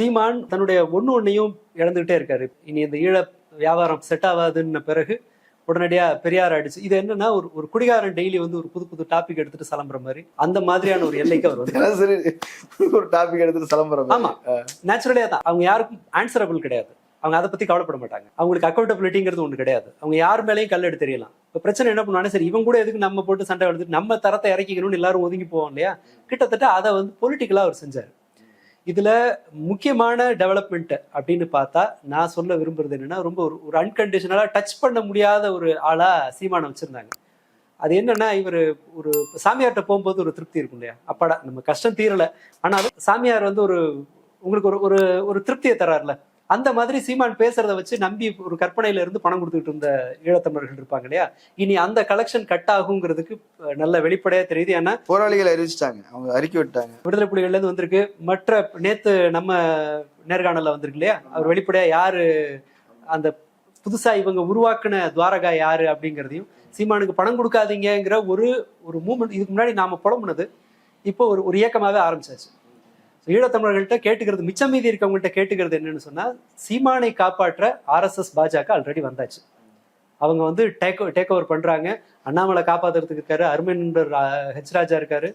சீமான் தன்னுடைய ஒண்ணு ஒன்னையும் இழந்துகிட்டே இருக்காரு. இனி இந்த ஈழ வியாபாரம் செட் ஆகாதுன்ன பிறகு உடனடியா பெரியார் அடிச்சு இது என்னன்னா ஒரு ஒரு குடிகாரன் டெய்லி வந்து ஒரு புது புது டாபிக் எடுத்துட்டு சலம்புற மாதிரி. அந்த மாதிரியான ஒரு எல்லைக்கு அவர் வந்து ஒரு டாபிக் எடுத்துட்டு சிலம்பரம் ஆமா. நேச்சுரலியா தான். அவங்க யாருக்கும் ஆன்சரபிள் கிடையாது. அவங்க அதை பத்தி கவலைப்பட மாட்டாங்க. அவங்களுக்கு அக்கௌண்டபிலிட்டிங்கிறது ஒண்ணு கிடையாது. அவங்க யார் மேலேயும் கல் எடுத்து தெரியலாம் இப்ப பிரச்சனை என்ன பண்ணுவாங்க சரி இவங்க கூட எதுக்கு நம்ம போட்டு சண்டை எடுத்துட்டு நம்ம தரத்தை இறக்கிக்கணும்னு எல்லாரும் ஒதுங்கி போவோம் இல்லையா? கிட்டத்தட்ட அதை வந்து பொலிட்டிக்கலா அவர் செஞ்சாரு. இதுல முக்கியமான டெவலப்மெண்ட் அப்படின்னு பார்த்தா நான் சொல்ல விரும்புறது என்னன்னா ரொம்ப ஒரு ஒரு அன்கண்டிஷனலா டச் பண்ண முடியாத ஒரு ஆளா சீமானம் வச்சிருந்தாங்க. அது என்னன்னா இவர் ஒரு சாமியார்கிட்ட போகும்போது ஒரு திருப்தி இருக்கும் இல்லையா? அப்பாடா நம்ம கஷ்டம் தீரல. ஆனாலும் சாமியார் வந்து ஒரு உங்களுக்கு ஒரு ஒரு ஒரு திருப்தியை தராருல. அந்த மாதிரி சீமான் பேசுறத வச்சு நம்பி ஒரு கற்பனையில இருந்து பணம் கொடுத்துட்டு இருந்த ஈழத்தமிழர்கள் இருப்பாங்க இல்லையா? இனி அந்த கலெக்ஷன் கட் ஆகுங்கிறதுக்கு நல்ல வெளிப்படையா தெரியுது. ஏன்னா போராளிகளை அறிவிச்சிட்டாங்க. அவங்க அறிக்கை விட்டாங்க. விடுதலை புலிகள்ல இருந்து வந்திருக்கு. மற்ற நேத்து நம்ம நேர்காணல்ல வந்திருக்கு இல்லையா? அவர் வெளிப்படையா யாரு அந்த புதுசா இவங்க உருவாக்குன துவாரகா யாரு அப்படிங்கிறதையும் சீமானுக்கு பணம் கொடுக்காதீங்கங்கிற ஒரு ஒரு மூமெண்ட் இதுக்கு முன்னாடி நாம புலம்புனது இப்போ ஒரு ஒரு இயக்கமாவே ஆரம்பிச்சாச்சு. ஈழத்தமிழர்கள்ட்ட கேட்டுக்கிறது மிச்சம் மீதி இருக்கவங்கள்ட்ட கேட்டுக்கிறது என்னன்னு சொன்னா சீமானை காப்பாற்ற ஆர்எஸ்எஸ் பாஜக ஆல்ரெடி வந்தாச்சு. அவங்க வந்து டேக் டேக் ஓவர் பண்றாங்க. அண்ணாமலை காப்பாத்துறதுக்கு இருக்காரு. அருமேந்தர் ஹெச் ராஜா இருக்காரு.